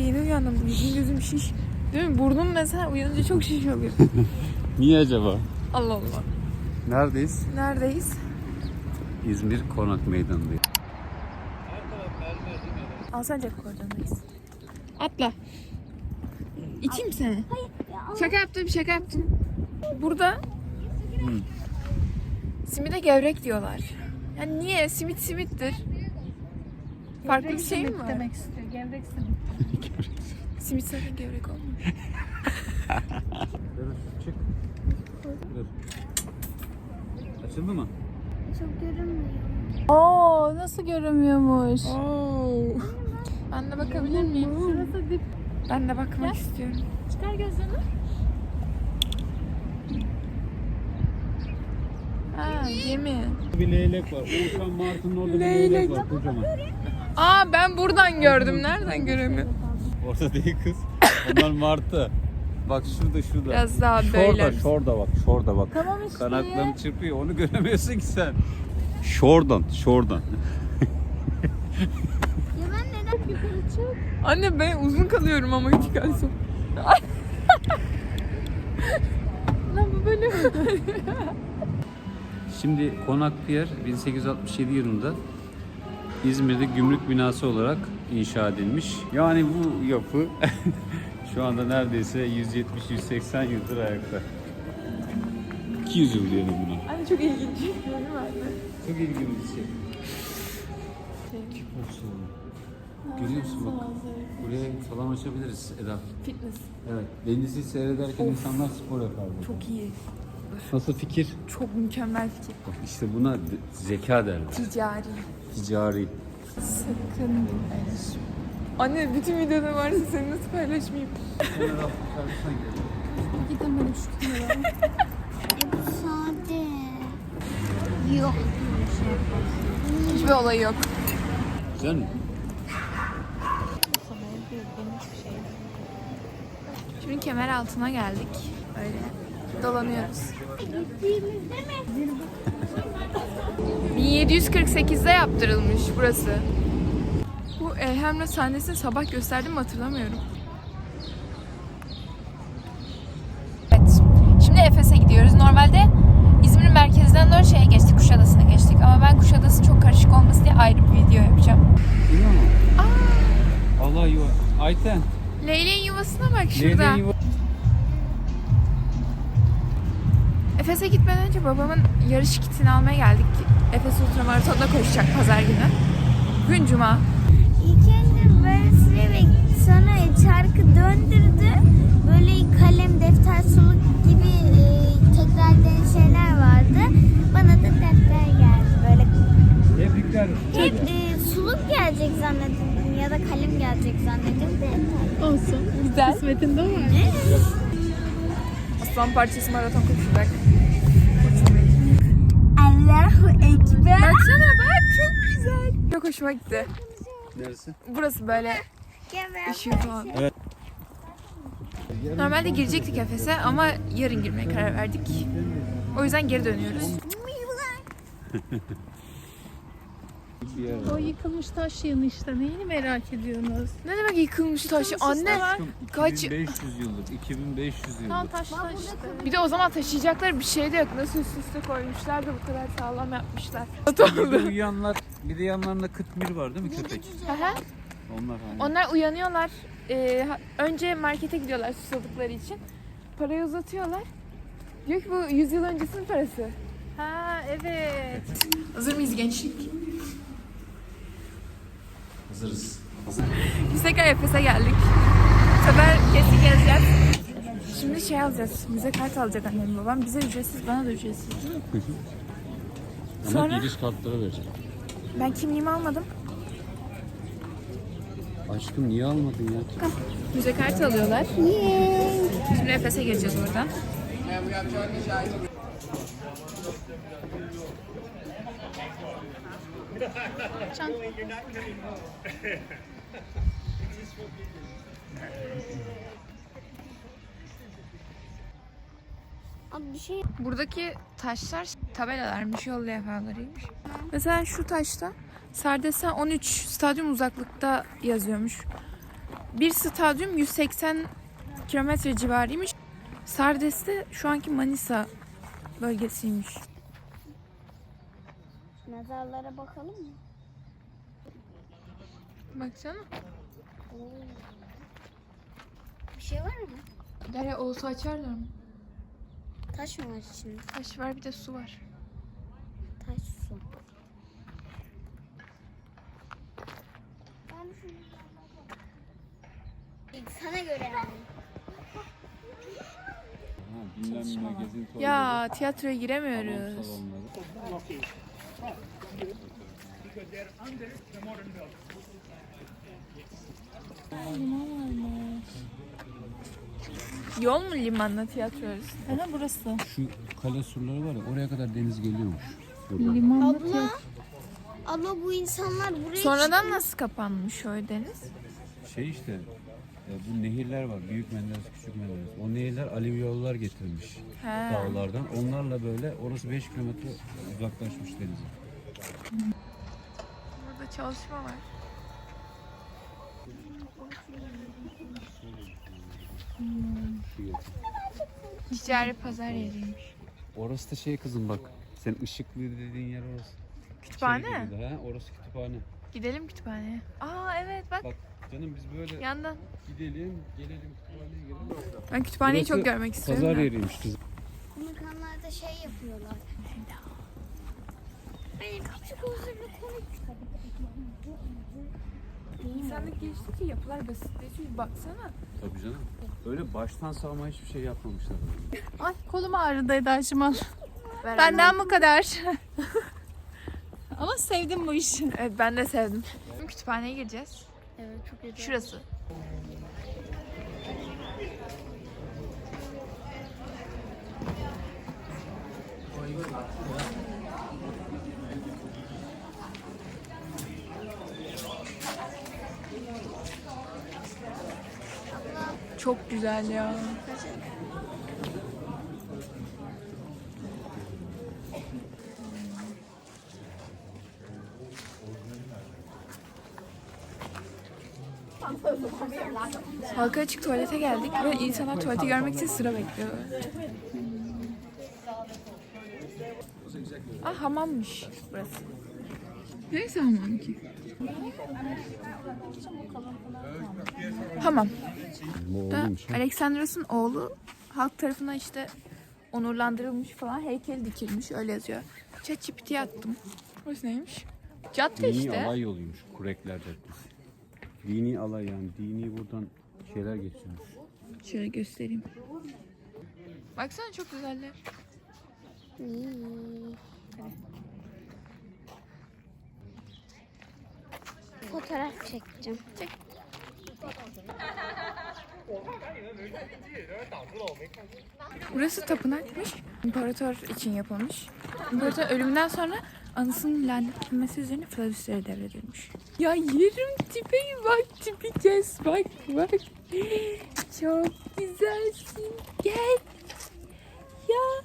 Yeni uyandım. Yüzüm gözüm şiş. Değil mi? Burnum mesela uyanınca çok şiş oluyor. Niye acaba? Allah Allah. Neredeyiz? Neredeyiz? İzmir Konak Meydanı'ndayız. Alsancak koridorundayız. Atla. İteyim seni. Şaka yaptım, şaka yaptım. Burada simide gevrek diyorlar. Yani niye? Simit simittir. Farklı bir şey mi var? demek istiyor. Gevrek simit. Simit zaten gevrek olmuyor. Çık. Açıldı mı? Çok görünmüyor. Oo, nasıl görünmüyormuş? Oo. Ben de bakabilir miyim? Şurası dip. Ben de bakmak istiyorum. Çıkar gözünü. Ha, gemi. Bir leylek var. Oğuzhan Martı'nın orada bir leylek var kocaman. Aa ben buradan gördüm. Nereden göremiyorum? Orada değil kız. Onlar Martı. Bak şurada şurada. Biraz daha şurada, böyle. Şurada bak. Şurada bak. Tamam işte. Kanatlarını çırpıyor. Onu göremiyorsun ki sen. Şuradan. Şuradan. Ya ben neden yukarı çık? Anne ben uzun kalıyorum ama hiç kalsın. Lan bu böyle? Şimdi Konak Pier 1867 yılında İzmir'de gümrük binası olarak inşa edilmiş. Yani bu yapı şu anda neredeyse 170-180 yıldır ayakta. 200 yıl diyelim buna. Anne çok ilginç. Çok ilginç bir şey. Kickbox salonu. Görüyor musun bak? Buraya salon açabiliriz Eda. Fitness. Evet. Denizi seyrederken insanlar spor yapar burada. Çok iyi. Nasıl fikir? Çok mükemmel fikir. Bak işte buna zeka derler. Ticari. Ticari. Sakın paylaşma. Anne bütün videoda varsa seni nasıl paylaşmayayım? Gidemedim şu kenara. Sade. Yok. Hiçbir olayı yok. Güzel mi? Şimdi kemer altına geldik. Öyle dolanıyoruz. Gittiğimizde mi? 1748'de yaptırılmış burası. Bu Elhamra sahnesini sabah gösterdim mi hatırlamıyorum. Evet. Şimdi Efes'e gidiyoruz. Normalde İzmir'in merkezinden doğru şeye geçtik, Kuşadası'na geçtik. Ama ben Kuşadası çok karışık olmasın diye ayrı bir video yapacağım. Biliyor musun? Allah yuva. Ayten. Leyleğin yuvasına bak şurada. Leyleğin yuva. Efes'e gitmeden önce babamın yarış kitini almaya geldik. Efes Ultramaraton'da koşacak pazar günü. Gün cuma. İlk önce ve sonra çarkı döndürdü. Böyle kalem, defter, suluk gibi e, tekrar eden şeyler vardı. Bana da defter geldi. Böyle Tebrikler. hep e, suluk gelecek zannedildim ya da kalem gelecek zannedildim. Defter. Olsun. Güzel. Kısmetinde var. Aslan parçası maraton koşacak. Allahu Ekber. Baksana bak çok güzel. Çok hoşuma gitti. Neresi? Burası böyle ışığı falan. Evet. Normalde girecektik Efes'e ama yarın girmeye karar verdik. O yüzden geri dönüyoruz. O yıkılmış taş yığını işte. Neyini merak ediyorsunuz? Ne demek yıkılmış taşı? Anne kaç... 2500 yıllık. 2500 Tam yıllık. taşlar işte. Bir de o zaman taşıyacakları bir şey de yok. Nasıl üst üste koymuşlar da bu kadar sağlam yapmışlar. Bir de uyuyanlar, bir de yanlarında kıtmir var değil mi köpek? Aha. Onlar hani. Onlar uyanıyorlar. Ee, ha- önce markete gidiyorlar susadıkları için. Parayı uzatıyorlar. Diyor ki bu 100 yıl öncesinin parası. Ha evet. Hazır mıyız gençlik? Hazırız. Biz tekrar Efes'e geldik. Bu sefer kesin gezeceğiz. Şimdi şey alacağız. Müze kart alacak annem babam. Bize ücretsiz, bana da ücretsiz. Ama Sonra- giriş kartları verecek. Ben kimliğimi almadım. Aşkım niye almadın ya? Müze kartı alıyorlar. Şimdi Efes'e gireceğiz oradan. Abi bir şey Buradaki taşlar tabelalarmış, yol levhalarıymış. Mesela şu taşta Sardesen 13 stadyum uzaklıkta yazıyormuş. Bir stadyum 180 kilometre civarıymış. Sardes de şu anki Manisa bölgesiymiş. Mezarlara bakalım mı? Baksana. Bir şey var mı? Derya olsa açarlar mı? Taş mı var içinde? Taş var bir de su var. Taş su. Sana göre yani. Ya tiyatroya giremiyoruz. Yol mu limanla tiyatro arası? Aha burası. Şu kale surları var ya oraya kadar deniz geliyormuş. Limanlı Abla. Abla bu insanlar buraya Sonradan nasıl kapanmış o deniz? Şey işte e, bu nehirler var. Büyük Menderes, Küçük Menderes. O nehirler Alevi yollar getirmiş He. dağlardan. Onlarla böyle orası 5 kilometre uzaklaşmış denize. Çalışma var. Ticari pazar yeriymiş. Orası da şey kızım bak. Sen ışıklı dediğin yer orası. Kütüphane. Giriyordu, Ha, orası kütüphane. Gidelim kütüphaneye. Aa evet bak Bak canım biz böyle yandan. gidelim, gelelim kütüphaneye girelim. Ben kütüphaneyi Burası çok görmek istiyorum. Pazar da. yeriymiş kızım. Amerikanlarda şey yapıyorlar. Benim küçük. İnsanlık geçtikçe yapılar basitleşiyor. Baksana. Tabii canım. Öyle baştan savma hiçbir şey yapmamışlar. Ay kolum ağrıdı Eda Şimal. Benden bu kadar. Ama sevdim bu işi. Evet ben de sevdim. Şimdi kütüphaneye gireceğiz. Evet çok güzel. Şurası. Çok güzel ya. Halka açık tuvalete geldik ve insanlar tuvaleti görmek için sıra bekliyor. Ah hamammış burası. Neyse hamam ki? Hamam. Da. Alexanderos'un oğlu halk tarafından işte onurlandırılmış falan heykel dikilmiş öyle yazıyor. ChatGPT'ye attım. Burası neymiş? Cadde Dini işte. alay yoluymuş Kurekler Caddesi. Dini alay yani dini buradan şeyler geçiyormuş. Şöyle göstereyim. Baksana çok güzeller. Fotoğraf çekeceğim. Burası tapınakmış. İmparator için yapılmış. İmparator ölümünden sonra anısının lanetlenmesi üzerine Flavius'lere devredilmiş. Ya yerim tipe bak tipi kes bak bak. Çok güzelsin. Gel. Ya.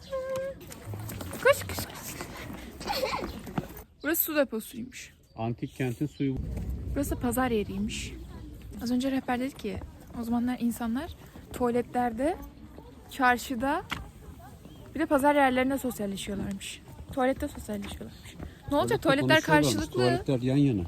Koş koş koş. Burası su deposuymuş. Antik kentin suyu Burası pazar yeriymiş. Az önce rehber dedi ki o zamanlar insanlar tuvaletlerde, çarşıda bir de pazar yerlerinde sosyalleşiyorlarmış. Tuvalette sosyalleşiyorlarmış. Ne olacak tuvaletler karşılıklı. Tuvaletler yan yana.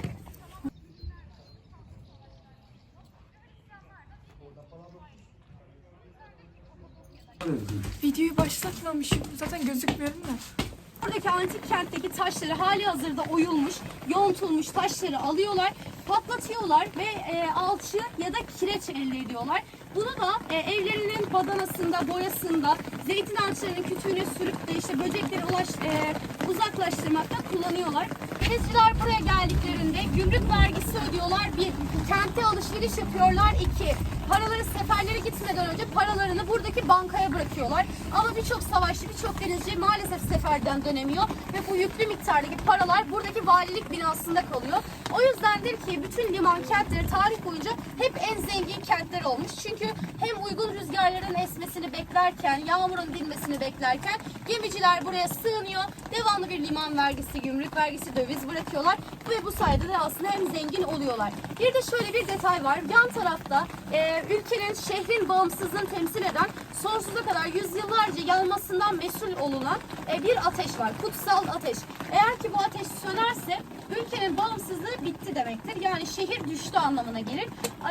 Videoyu başlatmamışım. Zaten gözükmüyorum da. Buradaki antik kentteki taşları hali hazırda oyulmuş, yontulmuş taşları alıyorlar, patlatıyorlar ve e, alçı ya da kireç elde ediyorlar. Bunu da e, evlerinin badanasında, boyasında, zeytin ağaçlarının kütüğüne sürüp de işte böcekleri ulaş, e, uzaklaştırmakta kullanıyorlar. Denizciler buraya geldiklerinde gümrük vergisi ödüyorlar. Bir, kente alışveriş yapıyorlar. iki paraları seferlere gitmeden önce paralarını buradaki bankaya bırakıyorlar. Ama birçok savaşçı, birçok denizci maalesef seferden dönemiyor ve bu yüklü miktardaki paralar buradaki valilik binasında kalıyor. O yüzdendir ki bütün liman kentleri tarih boyunca hep en zengin kentler olmuş. Çünkü hem uygun rüzgarların esmesini beklerken, yağmurun dinmesini beklerken gemiciler buraya sığınıyor. Devamlı bir liman vergisi, gümrük vergisi, döviz bırakıyorlar ve bu sayede de aslında hem zengin oluyorlar. Bir de şöyle bir detay var. Yan tarafta e, ülkenin, şehrin bağımsızlığını temsil eden sonsuza kadar yüzyıllarca yanmasından mesul olunan e, bir ateş var. Kutsal ateş. Eğer ki bu ateş sönerse ülkenin bağımsızlığı bitti demektir. Yani şehir düştü anlamına gelir.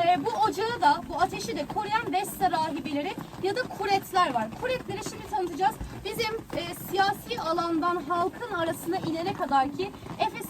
E, bu ocağı da, bu ateşi de koruyan Vesta rahibeleri ya da kuretler var. Kuretleri şimdi tanıtacağız. Bizim e, siyasi alandan halkın arasına inene kadar ki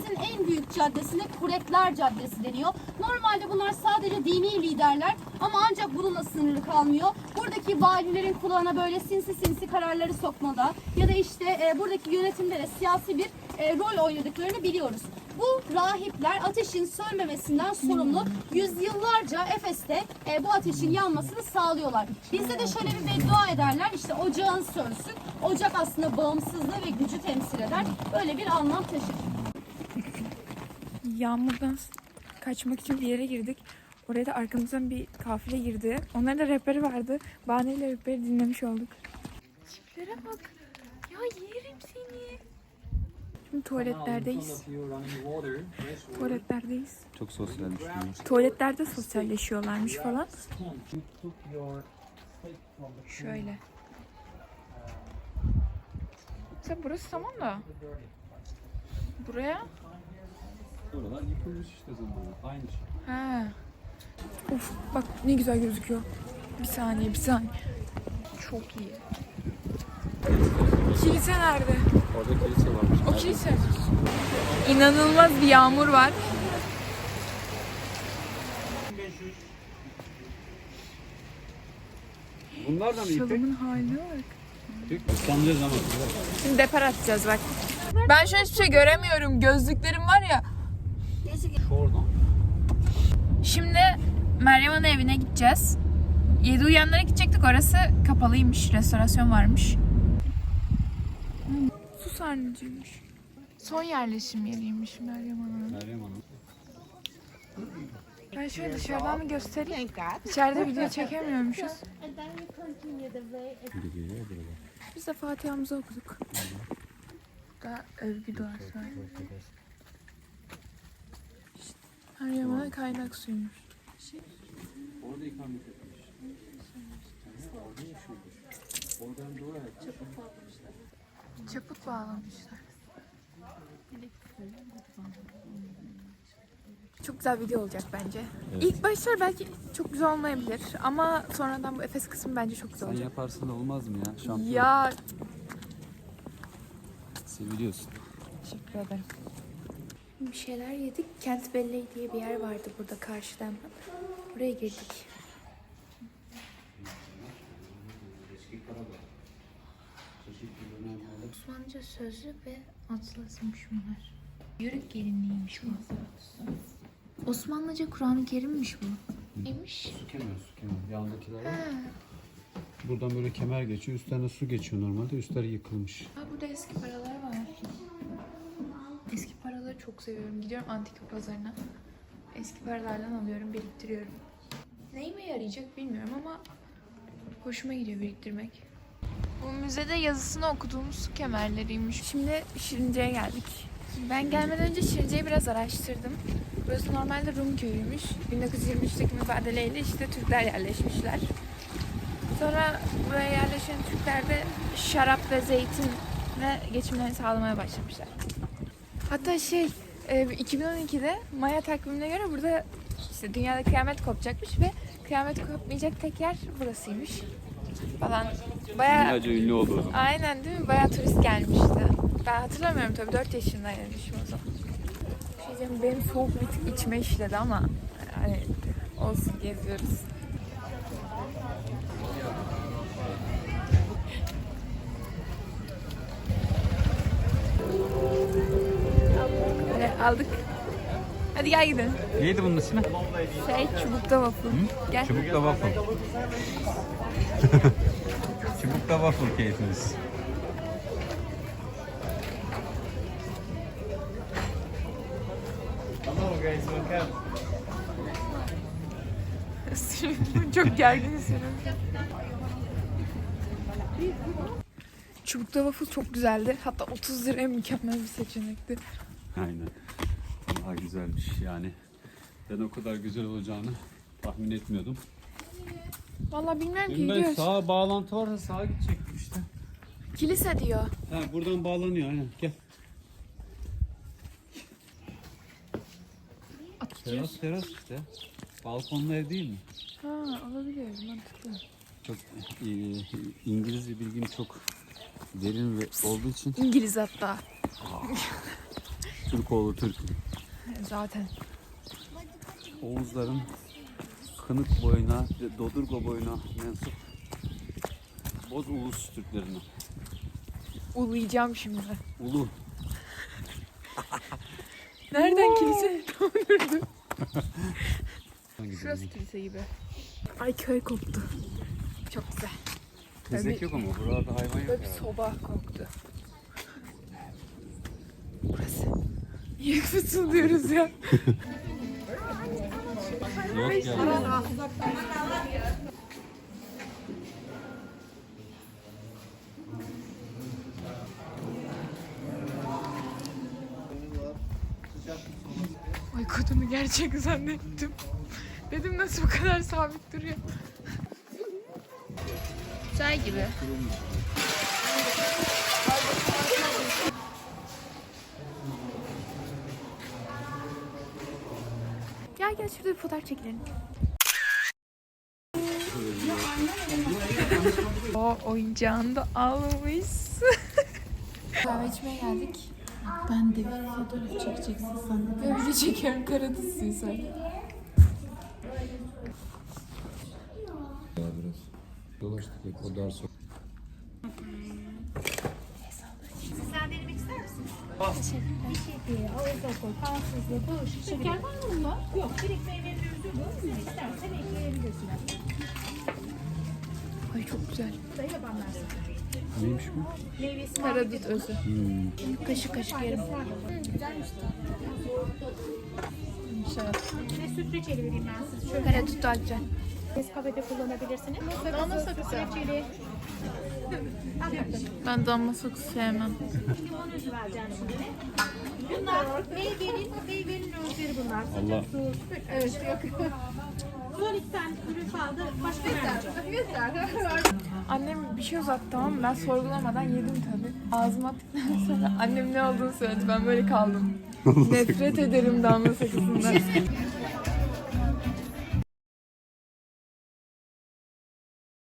Efes'in en büyük caddesine Kuretler Caddesi deniyor. Normalde bunlar sadece dini liderler ama ancak bununla sınırlı kalmıyor. Buradaki valilerin kulağına böyle sinsi sinsi kararları sokmada ya da işte e, buradaki yönetimde de siyasi bir e, rol oynadıklarını biliyoruz. Bu rahipler ateşin sönmemesinden sorumlu yüzyıllarca Efes'te e, bu ateşin yanmasını sağlıyorlar. Bizde de şöyle bir beddua ederler işte ocağın sönsün. Ocak aslında bağımsızlığı ve gücü temsil eder. Böyle bir anlam taşır. Yağmurdan kaçmak için bir yere girdik. Oraya da arkamızdan bir kafile girdi. Onların da rehberi vardı. Bahaneyle rehberi dinlemiş olduk. Tiplere bak. Ya yerim seni. Şimdi tuvaletlerdeyiz. Tuvaletlerdeyiz. Çok sosyal düşünüyorum. Tuvaletlerde sosyalleşiyorlarmış falan. Şöyle. Mesela burası tamam da. Buraya Oralar yıkılmış işte zamanla. Aynı şey. Ha. Of bak ne güzel gözüküyor. Bir saniye bir saniye. Çok iyi. Kilise nerede? Orada kilise varmış. O kilise. İnanılmaz bir yağmur var. Bunlar da mı ipek? Şalımın haline bak. Ama. Şimdi depar atacağız bak. Ben şu an hiçbir şey göremiyorum. Gözlüklerim var ya. Şuradan. Şimdi Meryem Ana evine gideceğiz. Yedi uyanlara gidecektik. Orası kapalıymış. Restorasyon varmış. Su sarnıcıymış. Son yerleşim yeriymiş Meryem Ana'nın. Meryem Hanım. Ben şöyle dışarıdan mı göstereyim? İçeride video çekemiyormuşuz. Biz de Fatiha'mızı okuduk. Daha övgü duası var. İşte Meryem Ana kaynak suymuş. Orada ikamet etmiş. Orada yaşıyormuş. Oradan dua et. Çaput bağlamışlar. Çok güzel video olacak bence. İlk başlar belki çok güzel olmayabilir ama sonradan bu Efes kısmı bence çok güzel Sen olacak. yaparsın da olmaz mı ya? Şampiyon. Ya Seviliyorsun. teşekkür ederim. Bir şeyler yedik. Kent Belley diye bir yer vardı burada karşıdan. Buraya girdik. Osmanlıca sözlü ve atlasmış bunlar. Yörük gelinliğiymiş bu. Osmanlıca Kur'an-ı Kerim'miş bu. Neymiş? Su kemer, su kemer. Yandakiler var. Buradan böyle kemer geçiyor. Üstlerine su geçiyor normalde. Üstleri yıkılmış. Ha burada eski paralar çok seviyorum. Gidiyorum antika pazarına. Eski paralardan alıyorum, biriktiriyorum. Neyime yarayacak bilmiyorum ama hoşuma gidiyor biriktirmek. Bu müzede yazısını okuduğumuz su kemerleriymiş. Şimdi Şirince'ye geldik. Ben gelmeden önce Şirince'yi biraz araştırdım. Burası normalde Rum köyüymüş. 1923'teki mübadeleyle işte Türkler yerleşmişler. Sonra buraya yerleşen Türkler de şarap ve zeytin ve geçimlerini sağlamaya başlamışlar. Hatta şey e, 2012'de Maya takvimine göre burada işte dünyada kıyamet kopacakmış ve kıyamet kopmayacak tek yer burasıymış. Falan. Bayağı Dünyaca ünlü oldu. Aynen değil mi? Bayağı turist gelmişti. Ben hatırlamıyorum tabii 4 yaşındaymışım o zaman. Şey diyeceğim, benim soğuk bir tık içime işledi ama hani olsun geziyoruz. Aldık. Hadi gel gidelim. Neydi bunun ismi? Şey çubukta waffle. Gel. Çubukta waffle. Çubukta waffle keyfimiz. Çok gergin hissediyorum. Çubukta waffle çok güzeldi. Hatta 30 liraya mükemmel bir seçenekti. Aynen. Daha güzelmiş yani. Ben o kadar güzel olacağını tahmin etmiyordum. Vallahi bilmiyorum ki ben gidiyoruz. sağa bağlantı varsa sağa gidecektim işte. Kilise diyor. Ha buradan bağlanıyor aynen. Gel. Teras teras işte. Balkonlu ev değil mi? Ha olabilir mantıklı. Çok e, İngilizce bilgim çok derin ve olduğu için İngiliz hatta. Türk oğlu Türk. Zaten. Oğuzların Kınık boyuna ve Dodurga boyuna mensup Boz Ulus Türklerine. Ulayacağım şimdi. Ulu. Nereden kilise? Şurası kilise gibi. Ay köy koptu. Çok güzel. Tezek yok ama burada hayvan yok Böyle bir herhalde. soba koktu. Niye fısıldıyoruz ya? Yok yani. Ay kodunu gerçek zannettim. Dedim nasıl bu kadar sabit duruyor. Çay gibi. Gel gel şurada bir fotoğraf çekelim. o oyuncağını da almış. Kahve içmeye geldik. Ben de bir fotoğraf çekeceksin sandım. Ben video çekiyorum suyu sen. Dolaştık hep o dar sok. Şeker var mı bunda? Yok. Direkt meyveli üzüm var mı? İstersen ekleyebilirsin. Ay çok güzel. Neymiş bu? Karadut özü. Kaşık kaşık yerim. Ne süt reçeli vereyim ben size. Karadut güzel. Nescafe'de kullanabilirsiniz. Damla sakızı reçeli. Ben damla sakız sevmem. Limon özü vereceğim şimdi. Bunlar meyvenin, meyvenin özleri bunlar. Allah. Evet yok. Son iki tane ürün kaldı. Başka vereceğim. Annem bir şey uzattı tamam mı? Ben sorgulamadan yedim tabii. Ağzıma attıktan sonra annem ne olduğunu söyledi. Ben böyle kaldım. Nefret ederim damla sakızından.